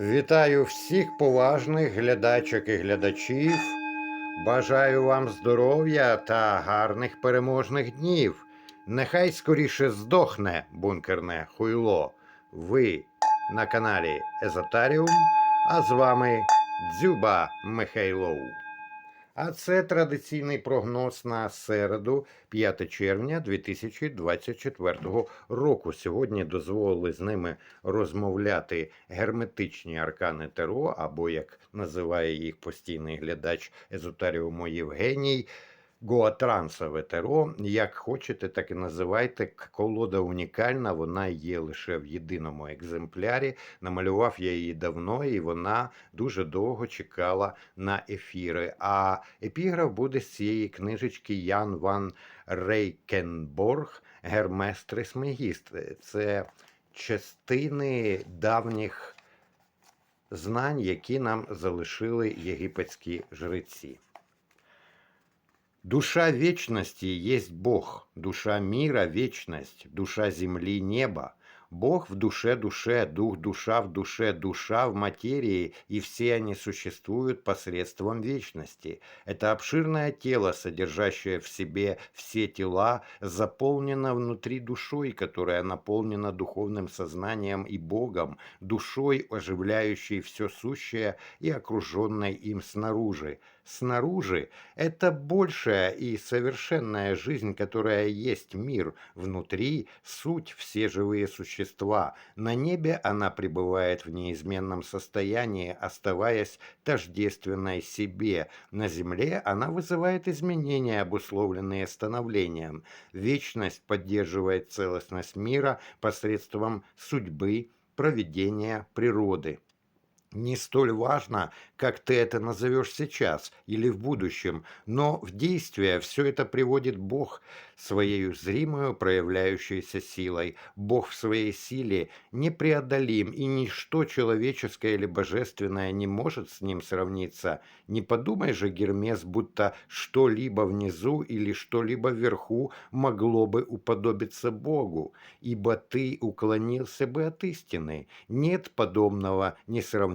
Вітаю всіх поважних глядачок і глядачів. Бажаю вам здоров'я та гарних переможних днів. Нехай скоріше здохне бункерне хуйло. Ви на каналі Езотаріум, а з вами Дзюба Михайлов. А це традиційний прогноз на середу, 5 червня 2024 року. Сьогодні дозволили з ними розмовляти герметичні аркани Таро, або як називає їх постійний глядач езотеріуму Євгеній. Гоатрансове таро, як хочете, так і називайте. Колода унікальна, вона є лише в єдиному екземплярі. Намалював я її давно, і вона дуже довго чекала на ефіри. А епіграф буде з цієї книжечки Ян Ван Рейкенборг Гермес Трисмегіст. Це частини давніх знань, які нам залишили єгипетські жреці. Душа вечности есть Бог, душа мира – вечность, душа земли – небо. Бог в душе душе, дух душа в душе, душа в материи, и все они существуют посредством вечности. Это обширное тело, содержащее в себе все тела, заполнено внутри душой, которая наполнена духовным сознанием и Богом, душой, оживляющей все сущее и окруженной им снаружи. Снаружи – это большая и совершенная жизнь, которая есть мир. Внутри – суть все живые существа. На небе она пребывает в неизменном состоянии, оставаясь тождественной себе. На земле она вызывает изменения, обусловленные становлением. Вечность поддерживает целостность мира посредством судьбы, проведения, природы. Не столь важно, как ты это назовешь сейчас или в будущем, но в действие все это приводит Бог своей зримою проявляющейся силой. Бог в своей силе непреодолим, и ничто человеческое или божественное не может с ним сравниться. Не подумай же, Гермес, будто что-либо внизу или что-либо вверху могло бы уподобиться Богу, ибо ты уклонился бы от истины. Нет подобного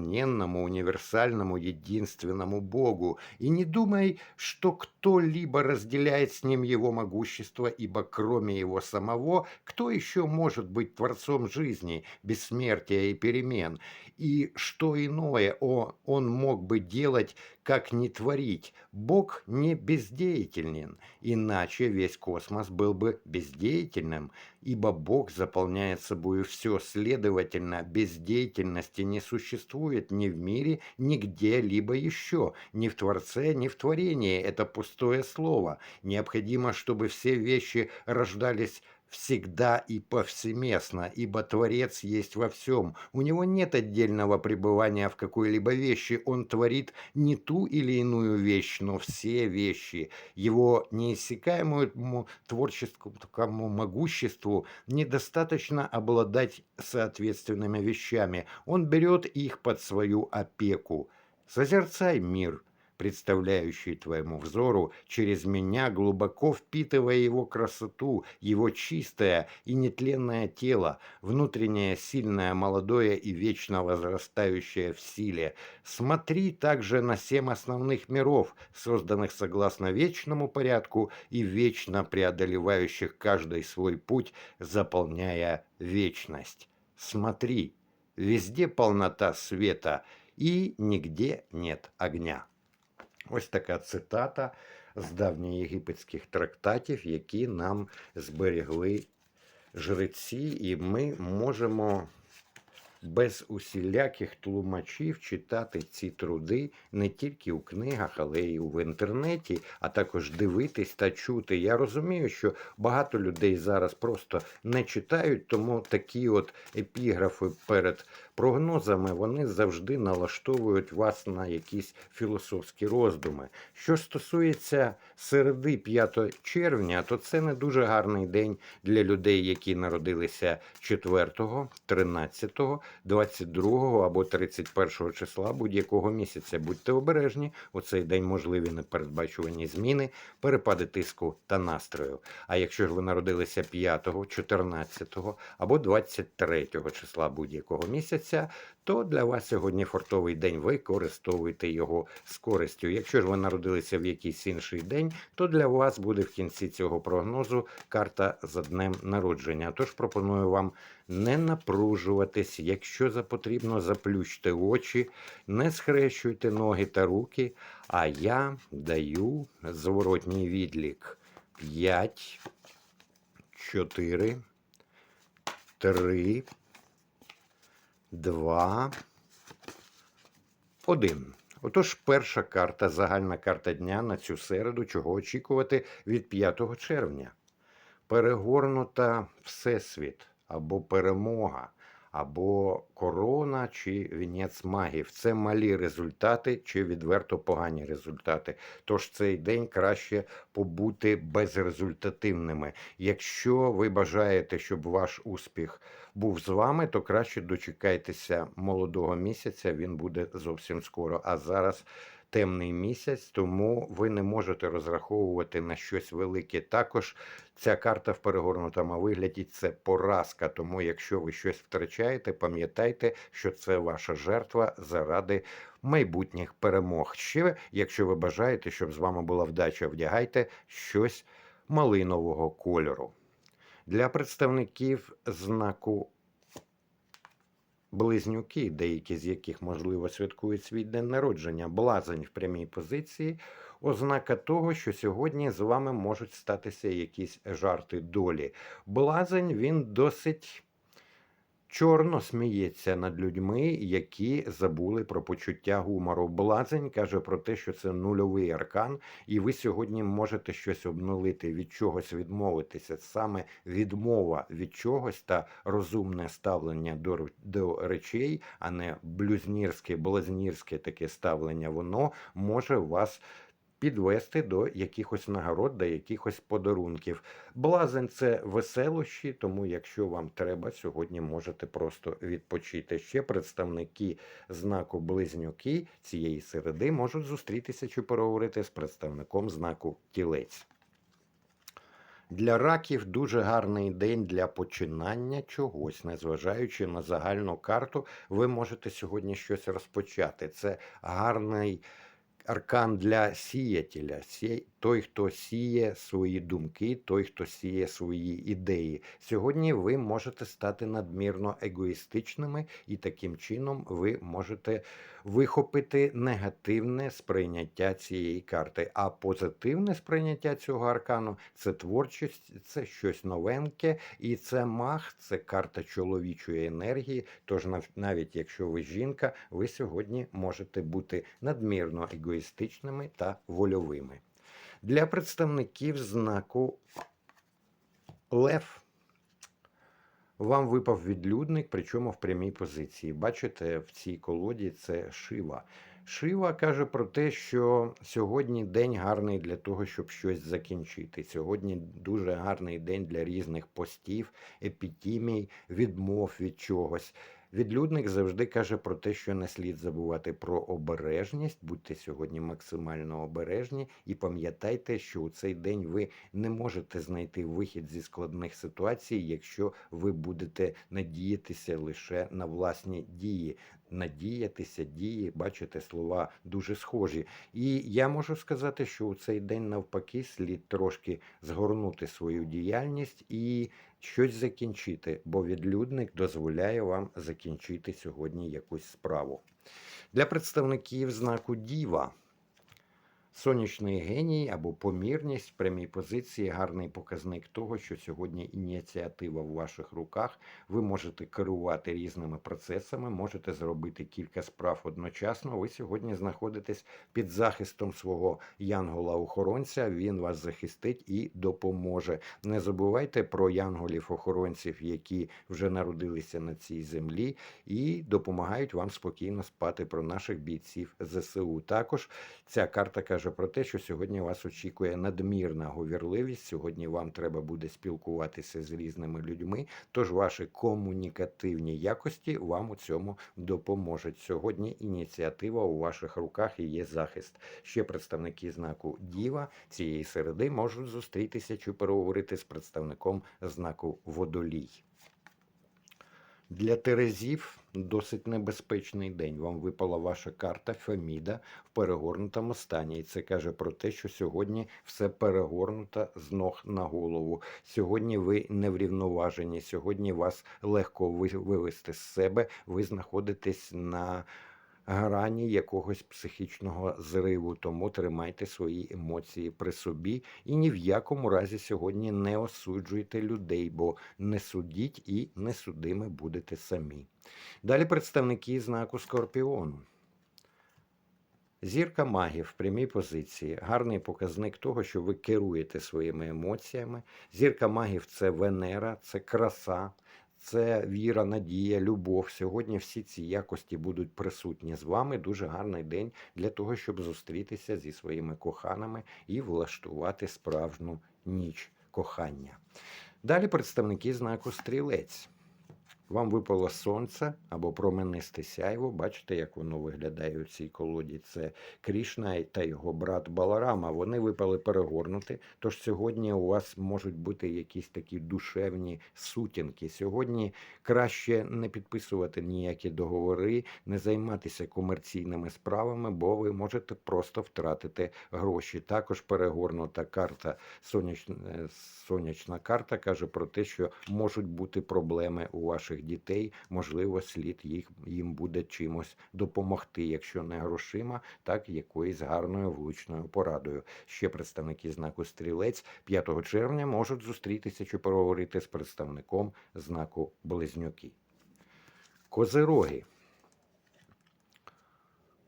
несравненному, универсальному, единственному Богу, и не думай, что кто-либо разделяет с ним его могущество, ибо кроме его самого, кто еще может быть творцом жизни, бессмертия и перемен? И что иное он мог бы делать, как не творить? Бог не бездеятелен, иначе весь космос был бы бездеятельным, ибо Бог заполняет собой все, следовательно, бездеятельности не существует ни в мире, ни где-либо еще, ни в Творце, ни в творении, это пустое слово. Необходимо, чтобы все вещи рождались всегда и повсеместно, ибо Творец есть во всем. У него нет отдельного пребывания в какой-либо вещи, он творит не ту или иную вещь, но все вещи. Его неиссякаемому творческому могуществу недостаточно обладать соответственными вещами. Он берет их под свою опеку. Созерцай мир, представляющий твоему взору через меня, глубоко впитывая его красоту, его чистое и нетленное тело, внутреннее сильное, молодое и вечно возрастающее в силе. Смотри также на семь основных миров, созданных согласно вечному порядку и вечно преодолевающих каждый свой путь, заполняя вечность. Смотри, везде полнота света, і нігде нет огня. Ось така цитата з давньоєгипетських трактатів, які нам зберегли жреці, і ми можемо без усіляких тлумачів читати ці труди не тільки у книгах, але й в інтернеті, а також дивитись та чути. Я розумію, що багато людей зараз просто не читають, тому такі от епіграфи перед прогнозами вони завжди налаштовують вас на якісь філософські роздуми. Що стосується середи 5 червня, то це не дуже гарний день для людей, які народилися 4, 13 22 або 31 числа будь-якого місяця. Будьте обережні, у цей день можливі непередбачувані зміни, перепади тиску та настрою. А якщо ж ви народилися 5, 14 або 23 числа будь-якого місяця, то для вас сьогодні фортовий день. Використовуйте його з користю. Якщо ж ви народилися в якийсь інший день, то для вас буде в кінці цього прогнозу карта за днем народження. Тож пропоную вам не напружуватись. Якщо потрібно, заплющте очі, не схрещуйте ноги та руки. А я даю зворотній відлік 5, 4, 3, 2, 1. Отож, перша карта, загальна карта дня на цю середу, чого очікувати від 5 червня. Перегорнута Всесвіт або перемога, або корона чи вінець магів. Це малі результати чи відверто погані результати. Тож цей день краще побути безрезультативними. Якщо ви бажаєте, щоб ваш успіх був з вами, то краще дочекайтеся молодого місяця. Він буде зовсім скоро. А зараз темний місяць, тому ви не можете розраховувати на щось велике. Також ця карта в перегорнутому вигляді це поразка. Тому, якщо ви щось втрачаєте, пам'ятайте, що це ваша жертва заради майбутніх перемог. Ще, якщо ви бажаєте, щоб з вами була вдача, вдягайте щось малинового кольору. Для представників знаку близнюки, деякі з яких, можливо, святкують свій день народження, блазень в прямій позиції, ознака того, що сьогодні з вами можуть статися якісь жарти долі. Блазень він досить. Чорно сміється над людьми, які забули про почуття гумору. Блазень каже про те, що це нульовий аркан, і ви сьогодні можете щось обнулити, від чогось відмовитися. Саме відмова від чогось та розумне ставлення до, до речей, а не блюзнірське, блазнірське таке ставлення, воно може вас. Підвести до якихось нагород, до якихось подарунків. Блазень це веселощі, тому якщо вам треба, сьогодні можете просто відпочити. Ще представники знаку близнюки цієї середи можуть зустрітися чи переговорити з представником знаку тілець. Для раків дуже гарний день для починання чогось, незважаючи на загальну карту, ви можете сьогодні щось розпочати. Це гарний аркан для сіятеля, сі- той, хто сіє свої думки, той, хто сіє свої ідеї. Сьогодні ви можете стати надмірно егоїстичними, і таким чином ви можете вихопити негативне сприйняття цієї карти. А позитивне сприйняття цього аркану це творчість, це щось новеньке, і це маг, це карта чоловічої енергії. Тож навіть якщо ви жінка, ви сьогодні можете бути надмірно егоїстичними та вольовими. Для представників знаку Лев. Вам випав відлюдник, причому в прямій позиції. Бачите, в цій колоді це Шива. Шива каже про те, що сьогодні день гарний для того, щоб щось закінчити. Сьогодні дуже гарний день для різних постів, епітімій, відмов від чогось. Відлюдник завжди каже про те, що не слід забувати про обережність. Будьте сьогодні максимально обережні і пам'ятайте, що у цей день ви не можете знайти вихід зі складних ситуацій, якщо ви будете надіятися лише на власні дії. Надіятися, дії, бачите, слова дуже схожі. І я можу сказати, що у цей день навпаки слід трошки згорнути свою діяльність і щось закінчити, бо відлюдник дозволяє вам закінчити сьогодні якусь справу. Для представників знаку Діва. Сонячний геній або помірність в прямій позиції гарний показник того, що сьогодні ініціатива в ваших руках. Ви можете керувати різними процесами, можете зробити кілька справ одночасно. Ви сьогодні знаходитесь під захистом свого янгола-охоронця. Він вас захистить і допоможе. Не забувайте про янголів-охоронців, які вже народилися на цій землі, і допомагають вам спокійно спати про наших бійців ЗСУ. Також ця карта каже каже про те, що сьогодні вас очікує надмірна говірливість. Сьогодні вам треба буде спілкуватися з різними людьми. Тож ваші комунікативні якості вам у цьому допоможуть. Сьогодні ініціатива у ваших руках і є захист. Ще представники знаку Діва цієї середи можуть зустрітися чи переговорити з представником знаку Водолій. Для Терезів досить небезпечний день. Вам випала ваша карта Феміда в перегорнутому стані. І це каже про те, що сьогодні все перегорнуто з ног на голову. Сьогодні ви не врівноважені, сьогодні вас легко вивести з себе. Ви знаходитесь на грані якогось психічного зриву, тому тримайте свої емоції при собі і ні в якому разі сьогодні не осуджуйте людей, бо не судіть і не судими будете самі. Далі представники знаку Скорпіону. Зірка магів в прямій позиції гарний показник того, що ви керуєте своїми емоціями. Зірка магів це Венера, це краса, це віра, надія, любов. Сьогодні всі ці якості будуть присутні з вами. Дуже гарний день для того, щоб зустрітися зі своїми коханими і влаштувати справжню ніч кохання. Далі представники знаку стрілець. Вам випало сонце або променисте сяйво. Бачите, як воно виглядає у цій колоді. Це Крішна та його брат Баларама. Вони випали перегорнути. Тож сьогодні у вас можуть бути якісь такі душевні сутінки. Сьогодні краще не підписувати ніякі договори, не займатися комерційними справами, бо ви можете просто втратити гроші. Також перегорнута карта, сонячна, е, сонячна карта каже про те, що можуть бути проблеми у ваших дітей. Можливо, слід їх їм буде чимось допомогти, якщо не грошима, так якоюсь гарною влучною порадою. Ще представники знаку стрілець 5 червня можуть зустрітися чи поговорити з представником знаку Близнюки. Козироги.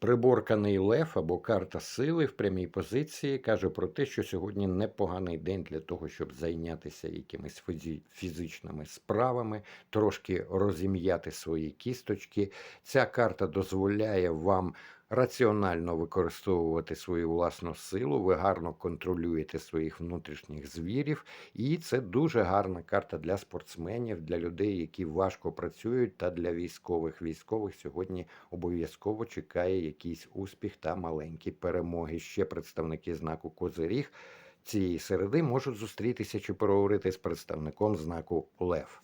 Приборканий лев або карта сили в прямій позиції каже про те, що сьогодні непоганий день для того, щоб зайнятися якимись фізичними справами, трошки розім'яти свої кісточки. Ця карта дозволяє вам раціонально використовувати свою власну силу. Ви гарно контролюєте своїх внутрішніх звірів, і це дуже гарна карта для спортсменів, для людей, які важко працюють, та для військових. Військових сьогодні обов'язково чекає якийсь успіх та маленькі перемоги. Ще представники знаку Козиріг цієї середи можуть зустрітися чи переговорити з представником знаку Лев.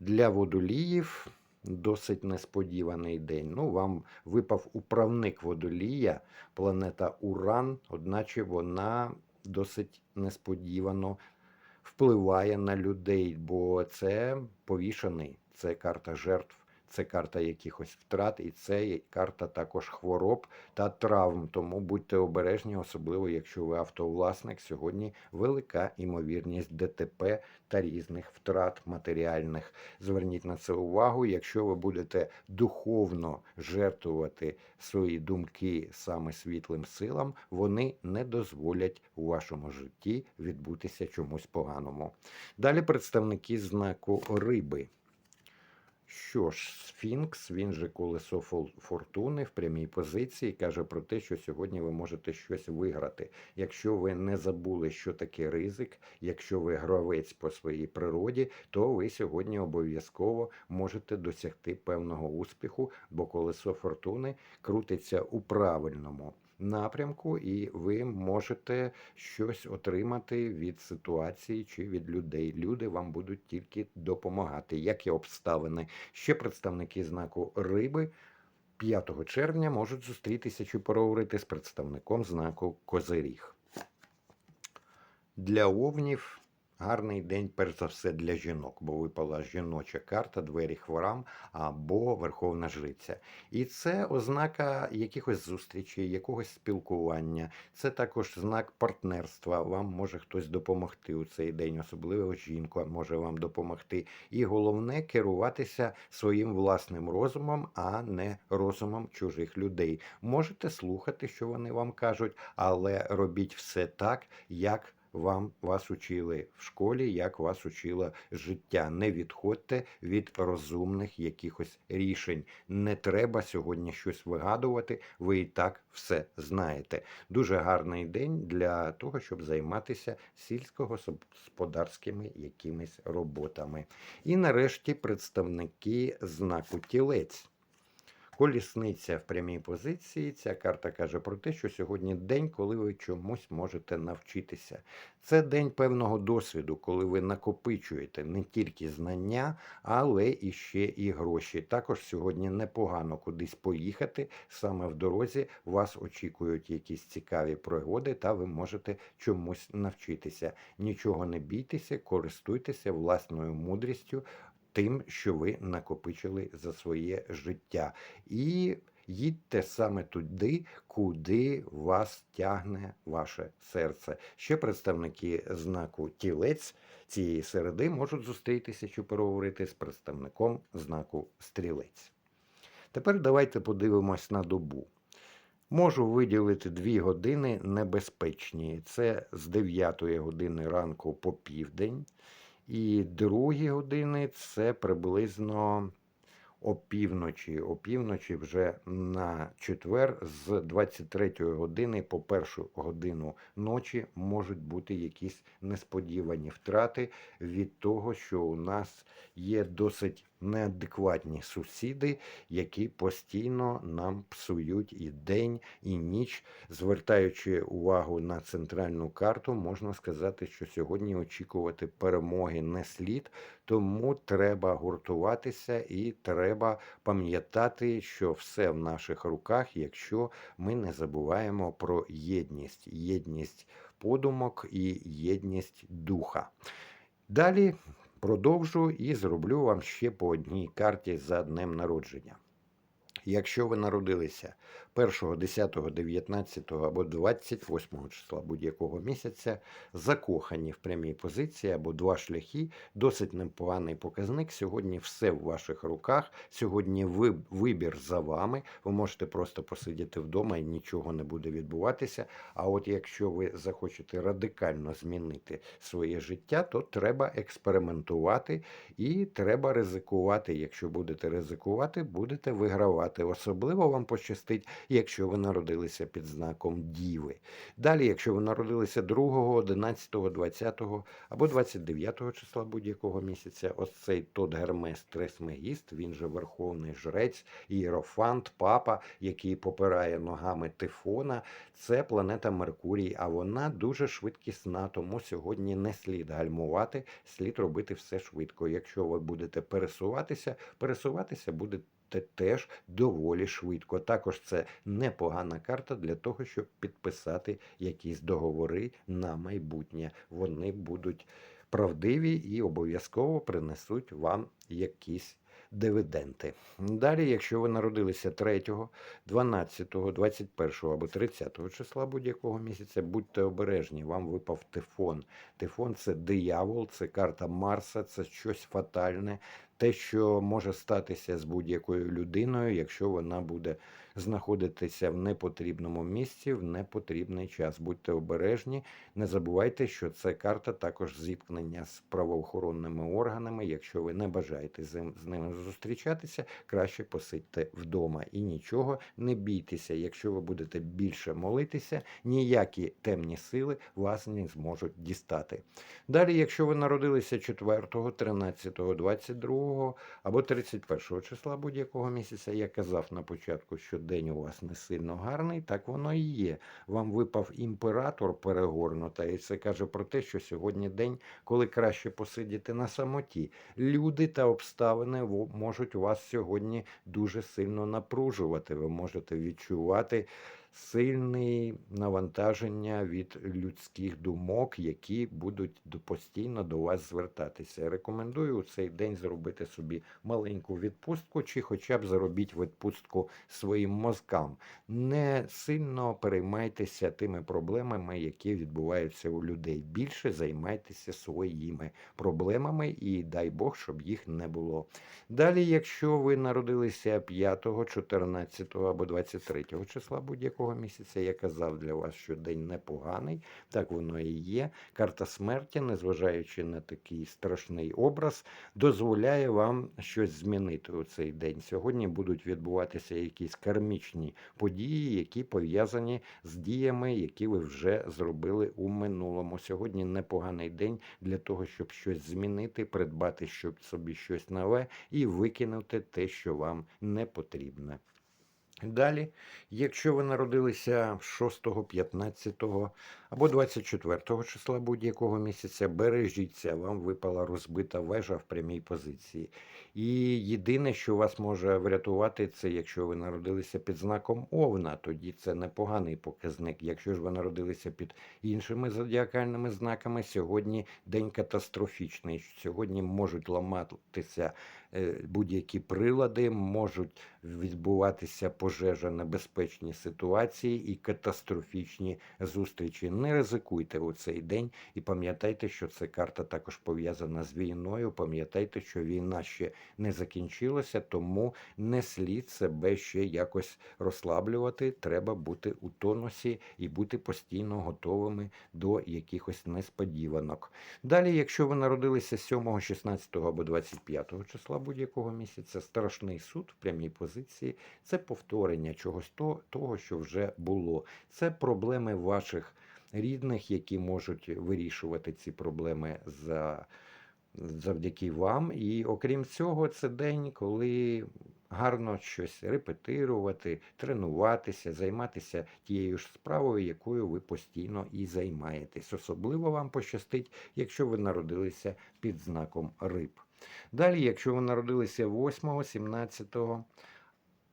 Для водоліїв досить несподіваний день. Ну, вам випав управник водолія, планета Уран, одначе вона досить несподівано впливає на людей, бо це повішений, це карта жертв. Це карта якихось втрат, і це карта також хвороб та травм. Тому будьте обережні, особливо якщо ви автовласник. Сьогодні велика імовірність ДТП та різних втрат матеріальних. Зверніть на це увагу. Якщо ви будете духовно жертвувати свої думки саме світлим силам, вони не дозволять у вашому житті відбутися чомусь поганому. Далі представники знаку риби. Що ж, Сфінкс, він же колесо фортуни в прямій позиції, каже про те, що сьогодні ви можете щось виграти. Якщо ви не забули, що таке ризик, якщо ви гравець по своїй природі, то ви сьогодні обов'язково можете досягти певного успіху, бо колесо фортуни крутиться у правильному напрямку, і ви можете щось отримати від ситуації чи від людей. Люди вам будуть тільки допомагати, як і обставини. Ще представники знаку риби 5 червня можуть зустрітися чи поговорити з представником знаку Козиріг. Для овнів гарний день, перш за все, для жінок, бо випала жіноча карта, двері хворам або Верховна Жриця. І це ознака якихось зустрічей, якогось спілкування. Це також знак партнерства. Вам може хтось допомогти у цей день, особливо жінка може вам допомогти. І головне керуватися своїм власним розумом, а не розумом чужих людей. Можете слухати, що вони вам кажуть, але робіть все так, як вам вас учили в школі, як вас учило життя. Не відходьте від розумних якихось рішень. Не треба сьогодні щось вигадувати. Ви і так все знаєте. Дуже гарний день для того, щоб займатися сільськогосподарськими якимись роботами. І нарешті представники знаку тілець. Колісниця в прямій позиції. Ця карта каже про те, що сьогодні день, коли ви чомусь можете навчитися. Це день певного досвіду, коли ви накопичуєте не тільки знання, але і ще і гроші. Також сьогодні непогано кудись поїхати. Саме в дорозі вас очікують якісь цікаві пригоди, та ви можете чомусь навчитися. Нічого не бійтеся, користуйтеся власною мудрістю тим, що ви накопичили за своє життя. І їдьте саме туди, куди вас тягне ваше серце. Ще представники знаку тілець цієї середи можуть зустрітися чи переговорити з представником знаку стрілець. Тепер давайте подивимось на добу. Можу виділити дві години небезпечні. Це з 9 години ранку по південь. І другі години це приблизно опівночі. Опівночі вже на четвер з 23 години по першу годину ночі можуть бути якісь несподівані втрати від того, що у нас є досить неадекватні сусіди, які постійно нам псують і день, і ніч. Звертаючи увагу на центральну карту, можна сказати, що сьогодні очікувати перемоги не слід, тому треба гуртуватися і треба пам'ятати, що все в наших руках, якщо ми не забуваємо про єдність, єдність подумок і єдність духа. Далі продовжу і зроблю вам ще по одній карті за днем народження. Якщо ви народилися 1, 10, 19 або 28 числа будь-якого місяця, закохані в прямій позиції або два шляхи, досить непоганий показник. Сьогодні все в ваших руках. Сьогодні ви, вибір за вами. Ви можете просто посидіти вдома і нічого не буде відбуватися. А от якщо ви захочете радикально змінити своє життя, то треба експериментувати і треба ризикувати. Якщо будете ризикувати, будете вигравати. Особливо вам пощастить, якщо ви народилися під знаком Діви. Далі, якщо ви народилися 2, 11, 20 або 29 числа будь-якого місяця, ось цей Тот Гермес Тресмегіст, він же Верховний Жрець, Іерофант, Папа, який попирає ногами Тифона, це планета Меркурій, а вона дуже швидкісна, тому сьогодні не слід гальмувати, слід робити все швидко. Якщо ви будете пересуватися, пересуватися буде теж доволі швидко. Також це непогана карта для того, щоб підписати якісь договори на майбутнє. Вони будуть правдиві і обов'язково принесуть вам якісь дивіденти. Далі, якщо ви народилися 3, 12, 21 або 30 числа будь-якого місяця, будьте обережні, вам випав тифон. Тифон це диявол, це карта Марса, це щось фатальне, те, що може статися з будь-якою людиною, якщо вона буде знаходитися в непотрібному місці в непотрібний час. Будьте обережні, не забувайте, що це карта також зіткнення з правоохоронними органами. Якщо ви не бажаєте з ними зустрічатися, краще посидьте вдома і нічого не бійтеся. Якщо ви будете більше молитися, ніякі темні сили вас не зможуть дістати. Далі, якщо ви народилися 4, 13, 22 або 31 числа будь-якого місяця, я казав на початку, що день у вас не сильно гарний, так воно і є. Вам випав імператор перегорнута, і це каже про те, що сьогодні день, коли краще посидіти на самоті. Люди та обставини можуть вас сьогодні дуже сильно напружувати. Ви можете відчувати сильне навантаження від людських думок, які будуть постійно до вас звертатися. Рекомендую у цей день зробити собі маленьку відпустку, чи хоча б заробіть відпустку своїм мозкам. Не сильно переймайтеся тими проблемами, які відбуваються у людей. Більше займайтеся своїми проблемами і дай Бог, щоб їх не було. Далі, якщо ви народилися 5, 14 або 23 числа будь-якого будь-якого місяця. Я казав для вас, що день непоганий, так воно і є. Карта смерті, незважаючи на такий страшний образ, дозволяє вам щось змінити у цей день. Сьогодні будуть відбуватися якісь кармічні події, які пов'язані з діями, які ви вже зробили у минулому. Сьогодні непоганий день для того, щоб щось змінити, придбати щоб собі щось нове і викинути те, що вам не потрібне. Далі, якщо ви народилися 6, 15 або 24 числа будь-якого місяця, бережіться, вам випала розбита вежа в прямій позиції. І єдине, що вас може врятувати, це якщо ви народилися під знаком Овна, тоді це непоганий показник. Якщо ж ви народилися під іншими зодіакальними знаками, сьогодні день катастрофічний. Сьогодні можуть ламатися е, будь-які прилади, можуть відбуватися пожежа небезпечні ситуації і катастрофічні зустрічі. Не ризикуйте у цей день і пам'ятайте, що ця карта також пов'язана з війною. Пам'ятайте, що війна ще не закінчилася, тому не слід себе ще якось розслаблювати. Треба бути у тонусі і бути постійно готовими до якихось несподіванок. Далі, якщо ви народилися 7, 16 або 25 числа будь-якого місяця, страшний суд в прямій позиції це повторення чогось того, що вже було. Це проблеми ваших рідних, які можуть вирішувати ці проблеми за завдяки вам. І окрім цього, це день, коли гарно щось репетирувати, тренуватися, займатися тією ж справою, якою ви постійно і займаєтесь. Особливо вам пощастить, якщо ви народилися під знаком риб. Далі, якщо ви народилися 8, 17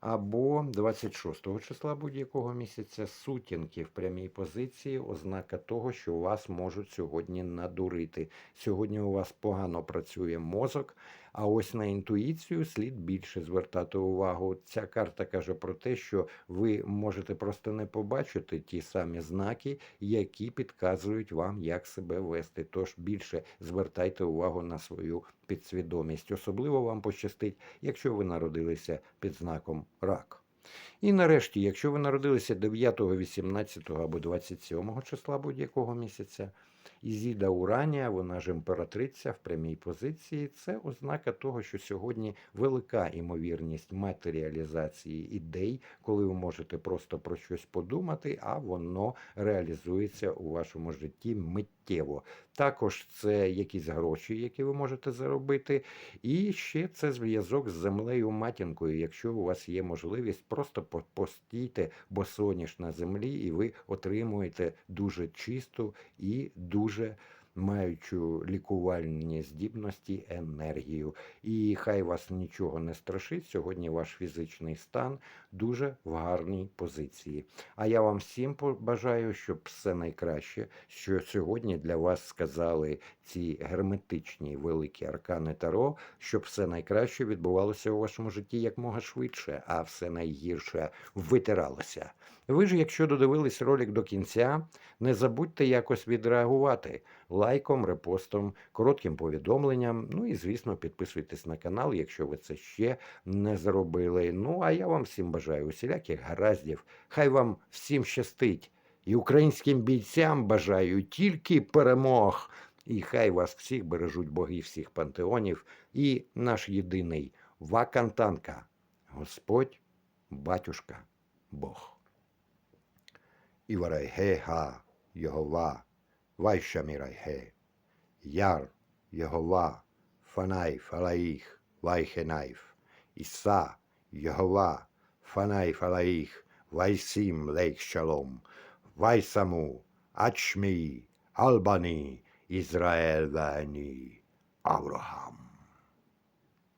або 26 числа будь-якого місяця сутінки в прямій позиції, ознака того, що вас можуть сьогодні надурити. Сьогодні у вас погано працює мозок, а ось на інтуїцію слід більше звертати увагу. Ця карта каже про те, що ви можете просто не побачити ті самі знаки, які підказують вам, як себе вести. Тож більше звертайте увагу на свою підсвідомість. Особливо вам пощастить, якщо ви народилися під знаком рак. І нарешті, якщо ви народилися 9, 18 або 27 числа будь-якого місяця, Ізіда Уранія, вона ж імператриця в прямій позиції, це ознака того, що сьогодні велика імовірність матеріалізації ідей, коли ви можете просто про щось подумати, а воно реалізується у вашому житті миттєво. Також це якісь гроші, які ви можете заробити. І ще це зв'язок з землею матінкою. Якщо у вас є можливість, просто по- постійте босоніж на землі, і ви отримуєте дуже чисту і дуже маючу лікувальні здібності енергію. І хай вас нічого не страшить. Сьогодні ваш фізичний стан дуже в гарній позиції. А я вам всім бажаю, щоб все найкраще, що сьогодні для вас сказали ці герметичні великі аркани Таро, щоб все найкраще відбувалося у вашому житті якмога швидше, а все найгірше витиралося. Ви ж, якщо додивились ролик до кінця, не забудьте якось відреагувати лайком, репостом, коротким повідомленням. Ну і, звісно, підписуйтесь на канал, якщо ви це ще не зробили. Ну, а я вам всім бажаю усіляких гараздів. Хай вам всім щастить. І українським бійцям бажаю тільки перемог. І хай вас всіх бережуть боги всіх пантеонів і наш єдиний Вакантанка, Господь, Батюшка, Бог. Іварайге-га, Йогова, Вайшамірайге, Яр, Йогова, Фанай, Фалаїх, Вайхенайф, Іса, Йогова, Фанай, Фалаїх, Вайсім, Лейх Шалом, Вайсаму, Ачмі, Албані, Ізраїль Вані, Авраам.